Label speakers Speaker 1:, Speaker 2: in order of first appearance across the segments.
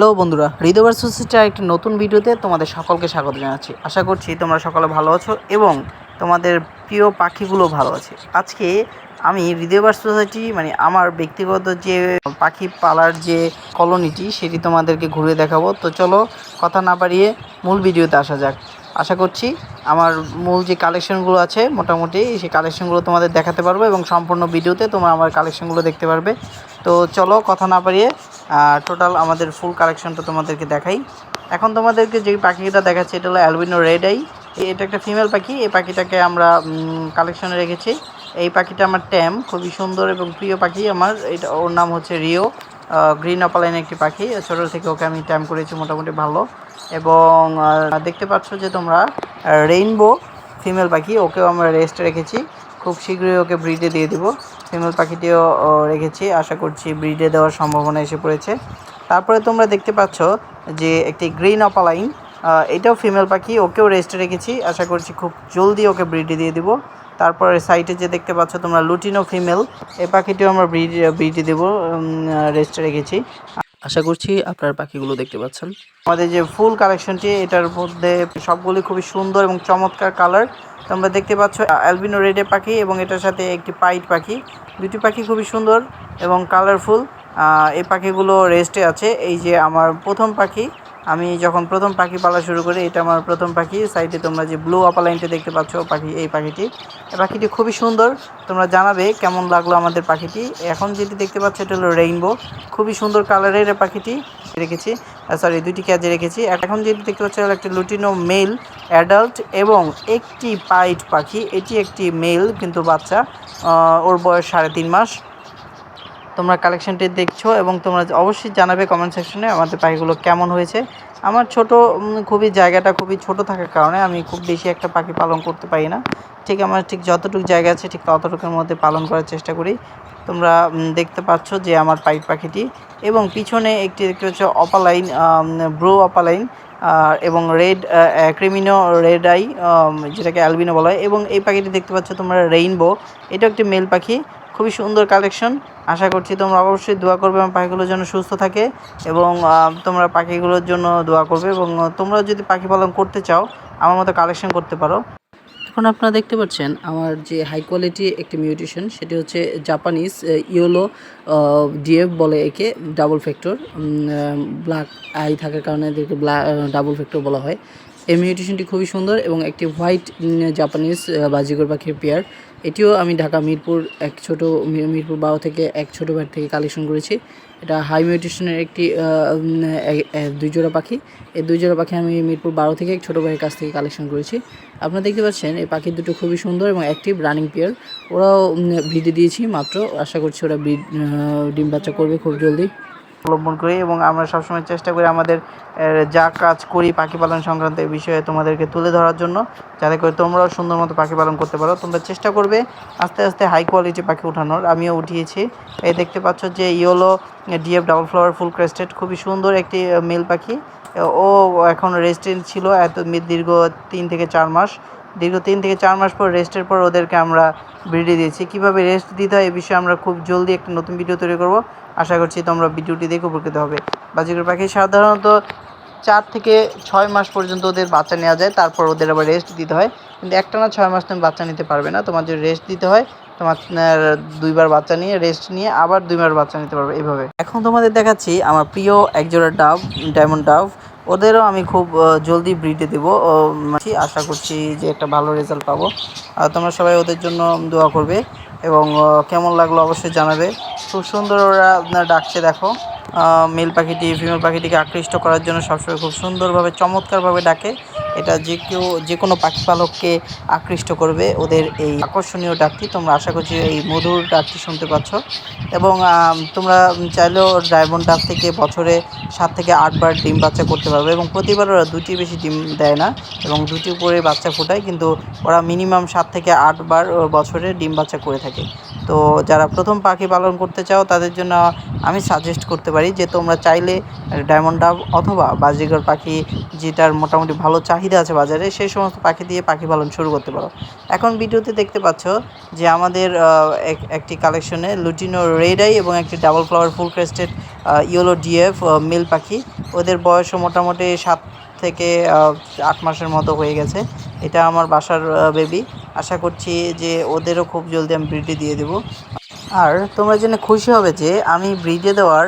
Speaker 1: Hello বন্ধুরা হৃদয়বার সোসাইটির একটি নতুন ভিডিওতে তোমাদের সকলকে স্বাগত জানাচ্ছি। আশা করছি তোমরা সকলে ভালো আছো এবং তোমাদের প্রিয় পাখিগুলো ভালো আছে। আজকে আমি হৃদয়বার সোসাইটি মানে আমার ব্যক্তিগত যে পাখি পালার যে কলোনিটি, সেটি তোমাদেরকে ঘুরে দেখাবো। তো চলো কথা না বাড়িয়ে মূল ভিডিওতে আসা যাক। আশা করছি আমার মূল যে কালেকশনগুলো আছে, মোটামুটি সেই কালেকশনগুলো তোমাদের দেখাতে পারব এবং সম্পূর্ণ ভিডিওতে তোমরা আমার কালেকশনগুলো দেখতে পারবে। তো চলো কথা না বাড়িয়ে টোটাল আমাদের ফুল কালেকশনটা তোমাদেরকে দেখাই। এখন তোমাদেরকে যে পাখিটা দেখাচ্ছি, এটা হলো অ্যালবিনো রেড আই এটা একটা ফিমেল পাখি, এই পাখিটাকে আমরা কালেকশনে রেখেছি। এই পাখিটা আমার ট্যাম খুবই সুন্দর এবং প্রিয় পাখি আমার। এটা ওর নাম হচ্ছে রিও গ্রিন অপালাইন একটি পাখি। ছোটো থেকে ওকে আমি ট্যাম করেছি, মোটামুটি ভালো। এবং দেখতে পাচ্ছ যে তোমরা রেইনবো ফিমেল পাখি, ওকেও আমরা রেস্ট রেখেছি। খুব শীঘ্রই ওকে ব্রিডে দিয়ে দিব। ফিমেল পাখিটিও রেখেছি। আশা করছি ব্রিডে দেওয়ার সম্ভাবনা এসে পড়েছে। তারপরে তোমরা দেখতে পাচ্ছ যে একটি গ্রিন অপালাইন এটাও ফিমেল পাখি, ওকেও রেস্টে রেখেছি। আশা করছি খুব জলদি ওকে ব্রিডে দিয়ে দিব। তারপরে সাইটে যে দেখতে পাচ্ছ তোমরা লুটিনো ফিমেল এই পাখিটিও আমরা ব্রিড ব্রিডে দেবো রেস্টে রেখেছি।
Speaker 2: আশা করছি আপনার পাখিগুলো দেখতে পাচ্ছেন।
Speaker 1: আমাদের যে ফুল কালেকশনটি, এটার মধ্যে সবগুলি খুবই সুন্দর এবং চমৎকার কালার। তোমরা দেখতে পাচ্ছ, অ্যালবিনো রেডে পাখি এবং এটার সাথে একটি পাইট পাখি। দুটি পাখি খুবই সুন্দর এবং কালারফুল। এই পাখিগুলো রেস্টে আছে। এই যে আমার প্রথম পাখি আমি যখন প্রথম পাখি পালা শুরু করি, এটা আমার প্রথম পাখি। সাইডে তোমরা যে ব্লু আপালাইনটা দেখতে পাচ্ছ, পাখি, এই পাখিটি। পাখিটি খুবই সুন্দর। তোমরা জানাবে কেমন লাগল আমাদের পাখিটি। এখন যেটি দেখতে পাচ্ছ, এটা হলো রেইনবো খুবই সুন্দর কালারের পাখিটি রেখেছি। সরি দুটি ক্যাজে রেখেছি। এখন যেটি দেখতে পাচ্ছ হলো একটা লুটিনো মেল অ্যাডাল্ট এবং একটি পাইট পাখি। এটি একটি মেল কিন্তু বাচ্চা। ওর বয়স সাড়ে তিন মাস। তোমরা কালেকশনটি দেখছ এবং তোমরা অবশ্যই জানাবে কমেন্ট সেকশনে আমাদের পাখিগুলো কেমন হয়েছে। আমার ছোট খুবই জায়গাটা খুবই ছোট থাকার কারণে আমি খুব বেশি একটা পাখি পালন করতে পারি না। ঠিক আমার ঠিক যতটুকু জায়গা আছে ঠিক ততটুকুর মধ্যে পালন করার চেষ্টা করি। তোমরা দেখতে পাচ্ছ যে আমার পাইপ পাখিটি এবং পিছনে একটি দেখতে পাচ্ছ অপালাইন ব্রো অপালাইন এবং রেড ক্রিমিনো রেড আই যেটাকে অ্যালবিনো বলা হয় এবং এই পাখিটি দেখতে পাচ্ছ তোমরা রেইনবো এটা একটি মেল পাখি। খুবই সুন্দর কালেকশন আশা করছি তোমরা অবশ্যই দোয়া করবে আমার পাখিগুলো যেন সুস্থ থাকে এবং তোমরা পাখিগুলোর জন্য দোয়া করবে এবং তোমরা যদি পাখি পালন করতে চাও, আমার মতো কালেকশন করতে পারো।
Speaker 2: এখন আপনারা দেখতে পাচ্ছেন আমার যে হাই কোয়ালিটি একটি মিউটেশন সেটি হচ্ছে জাপানিজ ইয়োলো ডিএফ বলে একে ডাবল ফ্যাক্টর ব্ল্যাক আই থাকার কারণে এদেরকে ব্ল্যাক ডাবল ফ্যাক্টর বলা হয়। এই মিউটেশনটি খুবই সুন্দর এবং একটি হোয়াইট জাপানিজ বাজিগর পাখির পেয়ার এটিও আমি ঢাকা মিরপুর এক ছোট মিরপুর বারো থেকে এক ছোট ভাই থেকে কালেকশন করেছি। এটা হাই মিউটেশনের একটি দুই জোড়া পাখি। এই দুই জোড়া পাখি আমি মিরপুর বারো থেকে এক ছোটো ভাইয়ের কাছ থেকে কালেকশন করেছি। আপনারা দেখতে পাচ্ছেন, এই পাখি দুটো খুবই সুন্দর এবং অ্যাক্টিভ রানিং পেয়ার ওরাও ভিডে দিয়েছি মাত্র। আশা করছি ওরা ব্রিড ডিম বাচ্চা করবে খুব জলদি।
Speaker 1: অবলম্বন করি এবং আমরা সবসময় চেষ্টা করি আমাদের যা কাজ করি পাখি পালন সংক্রান্ত এই বিষয়ে তোমাদেরকে তুলে ধরার জন্য, যাতে করে তোমরাও সুন্দর মতো পাখি পালন করতে পারো। তোমরা চেষ্টা করবে আস্তে আস্তে হাই কোয়ালিটি পাখি উঠানোর। আমিও উঠিয়েছি। এই দেখতে পাচ্ছ যে yellow DF double flower full crested খুবই সুন্দর একটি মেল পাখি। ও এখন রেস্টেন্ট ছিল এত দীর্ঘ তিন থেকে চার মাস। দীর্ঘ তিন থেকে চার মাস পর রেস্টের পর ওদেরকে আমরা ব্রিডে দিয়েছি। কীভাবে রেস্ট দিতে হয় এই বিষয়ে আমরা খুব জলদি একটা নতুন ভিডিও তৈরি করব। আশা করছি তোমরা ভিডিওটি দেখে উপকৃত হবে। বাজিকর পাখি সাধারণত চার থেকে ছয় মাস পর্যন্ত ওদের বাচ্চা নেওয়া যায়, তারপর ওদের আবার রেস্ট দিতে হয়। কিন্তু একটা না ছয় মাস তুমি বাচ্চা নিতে পারবে না, তোমার যদি রেস্ট দিতে হয়, তোমার দুইবার বাচ্চা নিয়ে রেস্ট নিয়ে আবার দুইবার বাচ্চা নিতে পারবে এভাবে। এখন তোমাদের দেখাচ্ছি আমার প্রিয় একজোড়া ডাব ডায়মন্ড ডাব ওদেরও আমি খুব জলদি ব্রিডে দেবো। আশা করছি যে একটা ভালো রেজাল্ট পাবো। আর তোমরা সবাই ওদের জন্য দোয়া করবে এবং কেমন লাগল অবশ্যই জানাবে। খুব সুন্দর ওরা আপনার ডাকছে, দেখো। মেল পাখিটি ফিমেল পাখিটিকে আকৃষ্ট করার জন্য সবসময় খুব সুন্দরভাবে, চমৎকারভাবে ডাকে। এটা যে কেউ, যে কোনো পাখি পালককে আকৃষ্ট করবে ওদের এই আকর্ষণীয় ডাকটি। তোমরা আশা করছি এই মধুর ডাকটি শুনতে পাচ্ছ। এবং তোমরা চাইলেও ডায়মন্ড ডাক থেকে বছরে সাত থেকে আটবার ডিম বাচ্চা করতে পারবে এবং প্রতিবার ওরা দুটি বেশি ডিম দেয় না এবং দুটি উপরে বাচ্চা ফোটায়, কিন্তু ওরা মিনিমাম সাত থেকে আটবার বছরে ডিম বাচ্চা করে থাকে। তো যারা প্রথম পাখি পালন করতে চাও, তাদের জন্য আমি সাজেস্ট করতে পারি যে তোমরা চাইলে ডায়মন্ড ডাব অথবা বাজিগর পাখি যেটার মোটামুটি ভালো চাহিদা আছে বাজারে, সেই সমস্ত পাখি দিয়ে পাখি পালন শুরু করতে পারো। এখন ভিডিওতে দেখতে পাচ্ছ যে আমাদের এক- একটি কালেকশনে লুটিনো রেড আই এবং একটি double flower full crested yellow DF মিল পাখি। ওদের বয়সও মোটামুটি সাত থেকে আট মাসের মতো হয়ে গেছে। এটা আমার বাসার বেবি আশা করছি যে ওদেরও খুব জলদি আমি ব্রিডে দিয়ে দেবো। আর তোমরা জেনে খুশি হবে যে আমি ব্রিডে দেওয়ার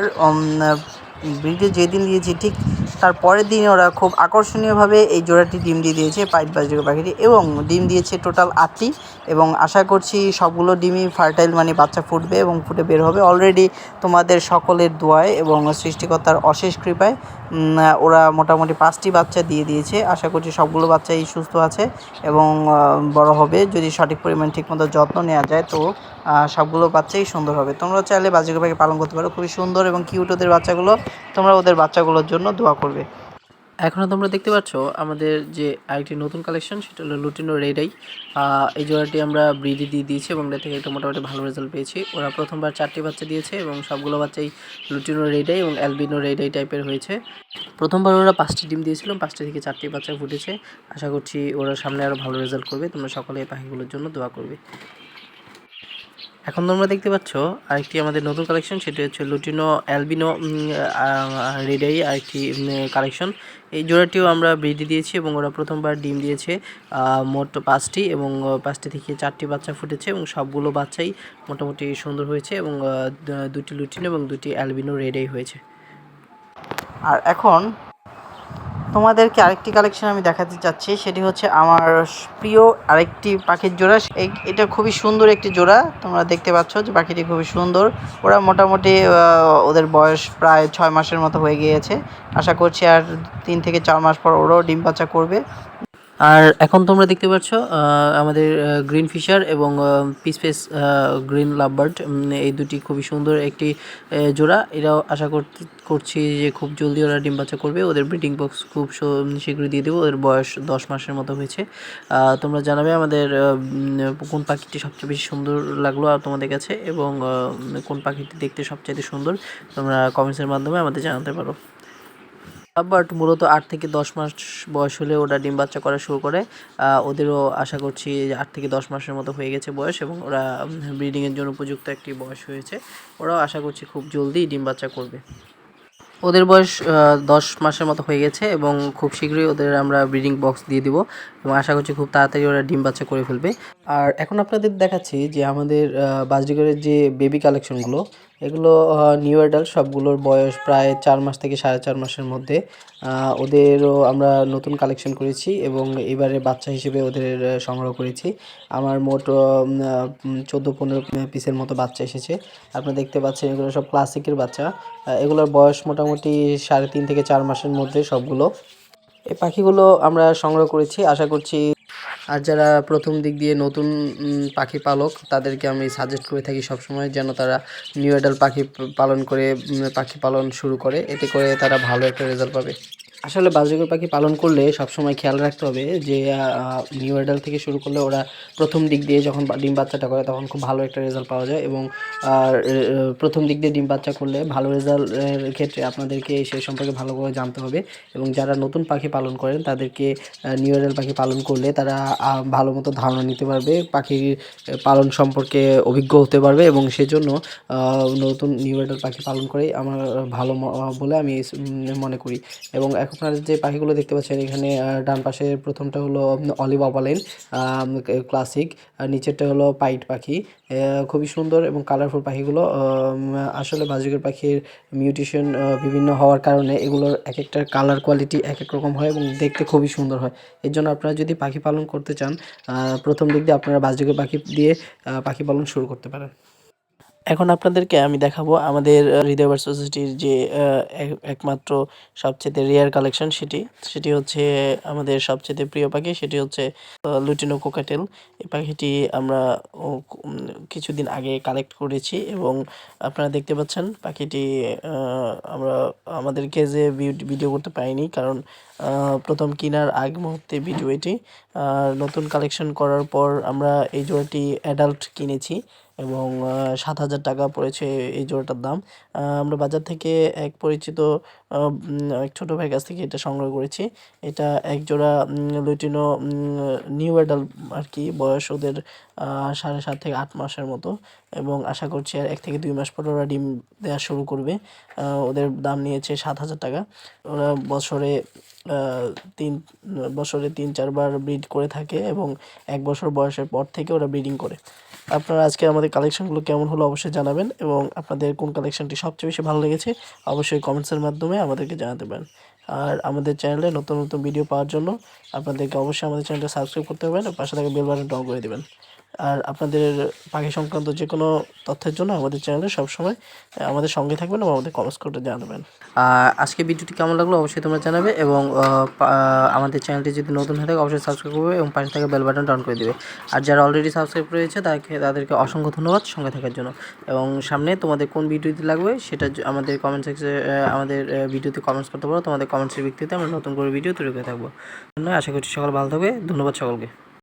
Speaker 1: ব্রিডে যেদিন দিয়েছি, ঠিক তার পরের দিনে ওরা খুব আকর্ষণীয়ভাবে এই জোড়াটি ডিম দিয়ে দিয়েছে, পাইট বাজরিকা পাখিটি। এবং ডিম দিয়েছে টোটাল আটটি। এবং আশা করছি সবগুলো ডিমই ফার্টাইল মানে বাচ্চা ফুটবে এবং ফুটে বের হবে। অলরেডি তোমাদের সকলের দোয়ায় এবং সৃষ্টিকর্তার অশেষ কৃপায় ওরা মোটামুটি পাঁচটি বাচ্চা দিয়ে দিয়েছে। আশা করছি সবগুলো বাচ্চাই সুস্থ আছে এবং বড় হবে। যদি সঠিক পরিমাণ ঠিকমতো যত্ন নেওয়া যায়, তো সবগুলো বাচ্চাই সুন্দর হবে। তোমরা চাইলে বাজিকে পাখি পালন করতে পারো। খুবই সুন্দর এবং কিউট ওদের বাচ্চাগুলো। তোমরা ওদের বাচ্চাগুলোর জন্য দোয়া করবে।
Speaker 2: এখনও তোমরা দেখতে পাচ্ছ আমাদের যে আরেকটি নতুন কালেকশন সেটা হলো লুটিনো রেডাই এই জোড়াটি আমরা ব্রিডি দিয়ে দিয়েছি এবং এটা থেকে একটা মোটামুটি ভালো রেজাল্ট পেয়েছি। ওরা প্রথমবার চারটি বাচ্চা দিয়েছে এবং সবগুলো বাচ্চাই লুটিনো রেডাই এবং অ্যালবিনো রেডাই টাইপের হয়েছে। প্রথমবার ওরা পাঁচটি ডিম দিয়েছিল পাঁচটি থেকে চারটি বাচ্চা ফুটেছে। আশা করছি ওরা সামনে আরও ভালো রেজাল্ট করবে। তোমরা সকলে এই পাখিগুলোর জন্য দোয়া করবে। এখন তোমরা দেখতে পাচ্ছ আরেকটি আমাদের নতুন কালেকশন সেটি হচ্ছে লুটিনো অ্যালবিনো রেডাই আরেকটি কালেকশন এই জোড়াটিও আমরা ব্রিডে দিয়েছি এবং ওরা প্রথমবার ডিম দিয়েছে মোট পাঁচটি এবং পাঁচটি থেকে চারটি বাচ্চা ফুটেছে এবং সবগুলো বাচ্চাই মোটামুটি সুন্দর হয়েছে এবং দুটি লুটিনো এবং দুটি অ্যালবিনো রেডাই হয়েছে।
Speaker 1: আর এখন তোমাদেরকে আরেকটি কালেকশন আমি দেখাতে চাচ্ছি, সেটি হচ্ছে আমার প্রিয় আরেকটি পাখির জোড়া। এটা খুবই সুন্দর একটি জোড়া, তোমরা দেখতে পাচ্ছ যে পাখিটি খুবই সুন্দর। ওরা মোটামুটি ওদের বয়স প্রায় ছয় মাসের মতো হয়ে গিয়েছে। আশা করছি আর তিন থেকে চার মাস পর ওরাও ডিম বাচ্চা করবে।
Speaker 2: আর এখন তোমরা দেখতে পাচ্ছ আমাদের গ্রিন ফিশার এবং পিস ফেস গ্রিন লাভবার্ড। এই দুটি খুবই সুন্দর একটি জোড়া। এরাও আশা করছি যে খুব জলদি ওরা ডিম বাচ্চা করবে। ওদের ব্রিডিং বক্স খুব শীঘ্রই দিয়ে দেবো। ওদের বয়স দশ মাসের মতো হয়েছে। তোমরা জানাবে আমাদের কোন পাখিটি সবচেয়ে বেশি সুন্দর লাগল আর তোমাদের কাছে এবং কোন পাখিটি দেখতে সবচাইতে সুন্দর। তোমরা কমেন্টসের মাধ্যমে আমাদের জানাতে পারো। বাট মূলত আট থেকে দশ মাস বয়স হলে ওরা ডিম বাচ্চা করা শুরু করে। ওদেরও আশা করছি আট থেকে দশ মাসের মতো হয়ে গেছে বয়স এবং ওরা ব্রিডিংয়ের জন্য উপযুক্ত একটি বয়স হয়েছে। ওরাও আশা করছি খুব জলদি ডিম বাচ্চা করবে। ওদের বয়স দশ মাসের মতো হয়ে গেছে এবং খুব শীঘ্রই ওদের আমরা ব্রিডিং বক্স দিয়ে দিব এবং আশা করছি খুব তাড়াতাড়ি ওরা ডিম বাচ্চা করে ফেলবে। আর এখন আপনাদের দেখাচ্ছি যে আমাদের বাজরিগরের যে বেবি কালেকশনগুলো এগুলো নিউ অ্যাডাল্ট সবগুলোর বয়স প্রায় চার মাস থেকে সাড়ে চার মাসের মধ্যে। ওদেরও আমরা নতুন কালেকশন করেছি এবং এবারে বাচ্চা হিসেবে ওদের সংগ্রহ করেছি। আমার মোট চোদ্দ পনেরো পিসের মতো বাচ্চা এসেছে। আপনারা দেখতে পাচ্ছেন এগুলো সব ক্লাসিকের বাচ্চা। এগুলোর বয়স মোটামুটি সাড়ে তিন থেকে চার মাসের মধ্যে সবগুলো। এই পাখিগুলো আমরা সংগ্রহ করেছি। আশা করছি আর যারা প্রথম দিক দিয়ে নতুন পাখি পালক, তাদেরকে আমি সাজেস্ট করে থাকি সবসময় যেন তারা নিউ অ্যাডাল্ট পাখি পালন করে পাখি পালন শুরু করে। এতে করে তারা ভালো একটা রেজাল্ট পাবে। আসলে বাজরিকর পাখি পালন করলে সবসময় খেয়াল রাখতে হবে যে নিউ অ্যাডাল্ট থেকে শুরু করলে ওরা প্রথম দিক দিয়ে যখন ডিম বাচ্চাটা করে তখন খুব ভালো একটা রেজাল্ট পাওয়া যায় এবং প্রথম দিক দিয়ে ডিম বাচ্চা করলে ভালো রেজাল্টের ক্ষেত্রে আপনাদেরকে সেই সম্পর্কে ভালো করে জানতে হবে এবং যারা নতুন পাখি পালন করেন তাদেরকে নিউ অ্যাডাল্ট পাখি পালন করলে তারা ভালো মতো ধারণা নিতে পারবে, পাখির পালন সম্পর্কে অভিজ্ঞ হতে পারবে এবং সেজন্য নতুন নিউ অ্যাডাল্ট পাখি পালন করেই আমার ভালো বলে আমি মনে করি এবং এখন আপনারা যে পাখিগুলো দেখতে পাচ্ছেন এখানে ডান পাশে প্রথমটা হলো অলিভ অপালেন ক্লাসিক নিচেরটা হলো পাইট পাখি। খুবই সুন্দর এবং কালারফুল পাখিগুলো আসলে বাজিকের পাখির মিউটেশন বিভিন্ন হওয়ার কারণে এগুলোর এক একটা কালার কোয়ালিটি এক এক রকম হয় এবং দেখতে খুবই সুন্দর হয়। এর জন্য আপনারা যদি পাখি পালন করতে চান প্রথম দিক দিয়ে আপনারা বাজিকের পাখি দিয়ে পাখি পালন শুরু করতে পারেন। এখন আপনাদেরকে আমি দেখাবো আমাদের হৃদয়বার সোসাইটির যে এক- একমাত্র সবচেয়ে রেয়ার কালেকশন সেটি। সেটি হচ্ছে আমাদের সবচেয়ে প্রিয় পাখি, সেটি হচ্ছে লুটিনো কোকাটেল এই পাখিটি আমরা কিছুদিন আগে কালেক্ট করেছি এবং আপনারা দেখতে পাচ্ছেন পাখিটি আমরা, আমাদেরকে যে ভিডিও করতে পারিনি কারণ প্রথম কেনার আগ মুহূর্তে ভিডিও এটি। নতুন কালেকশন করার পর আমরা এই জোড়াটি অ্যাডাল্ট কিনেছি।
Speaker 3: এবং সাত হাজার টাকা পড়েছে এই জোড়াটার দাম। আমরা বাজার থেকে এক পরিচিত এক ছোটো ভাইয়ের কাছ থেকে এটা সংগ্রহ করেছি। এটা এক জোড়া লুটিনো নিউ অ্যাডাল আর কি, বয়স ওদের সাড়ে সাত থেকে আট মাসের মতো। এবং আশা করছি আর এক থেকে দুই মাস পর ওরা ডিম দেওয়া শুরু করবে। ওদের দাম নিয়েছে সাত হাজার টাকা। ওরা বছরে তিন বছরে তিন, চারবার ব্রিড করে থাকে এবং এক বছর বয়সের পর থেকে ওরা ব্রিডিং করে। আপনারা আজকে আমাদের কালেকশনগুলো কেমন হলো অবশ্যই জানাবেন এবং আপনাদের কোন কালেকশনটি সবচেয়ে বেশি ভালো লেগেছে অবশ্যই কমেন্টসের মাধ্যমে আমাদেরকে জানাতে পারেন। আর আমাদের চ্যানেলে নতুন নতুন ভিডিও পাওয়ার জন্য আপনাদেরকে অবশ্যই আমাদের চ্যানেলটা সাবস্ক্রাইব করতে হবে আর পাশে থাকা বেল বাটনটা অন করে দেবেন। আর আপনাদের পাখি সংক্রান্ত যে কোনো তথ্যের জন্য আমাদের চ্যানেলে সবসময় আমাদের সঙ্গে থাকবেন এবং আমাদের কমেন্টস করে জানাবেন। আজকে ভিডিওটি কেমন লাগল অবশ্যই তোমরা জানাবে এবং আমাদের চ্যানেলটি যদি নতুন হয়ে থাকে অবশ্যই সাবস্ক্রাইব করবে এবং পাশে থাকা বেল বাটনটা অন করে দেবে। আর যারা অলরেডি সাবস্ক্রাইব করেছে তাকে, তাদেরকে অসংখ্য ধন্যবাদ সঙ্গে থাকার জন্য। এবং সামনে তোমাদের কোন ভিডিওটি লাগবে সেটা আমাদের কমেন্ট সেকশনে আমাদের ভিডিওতে কমেন্টস করতে পারো। তোমাদের কমেন্টসের ভিত্তিতে আমরা নতুন করে ভিডিও তৈরি করে থাকব। আশা করছি সকল ভালো থাকবে। ধন্যবাদ সকলকে।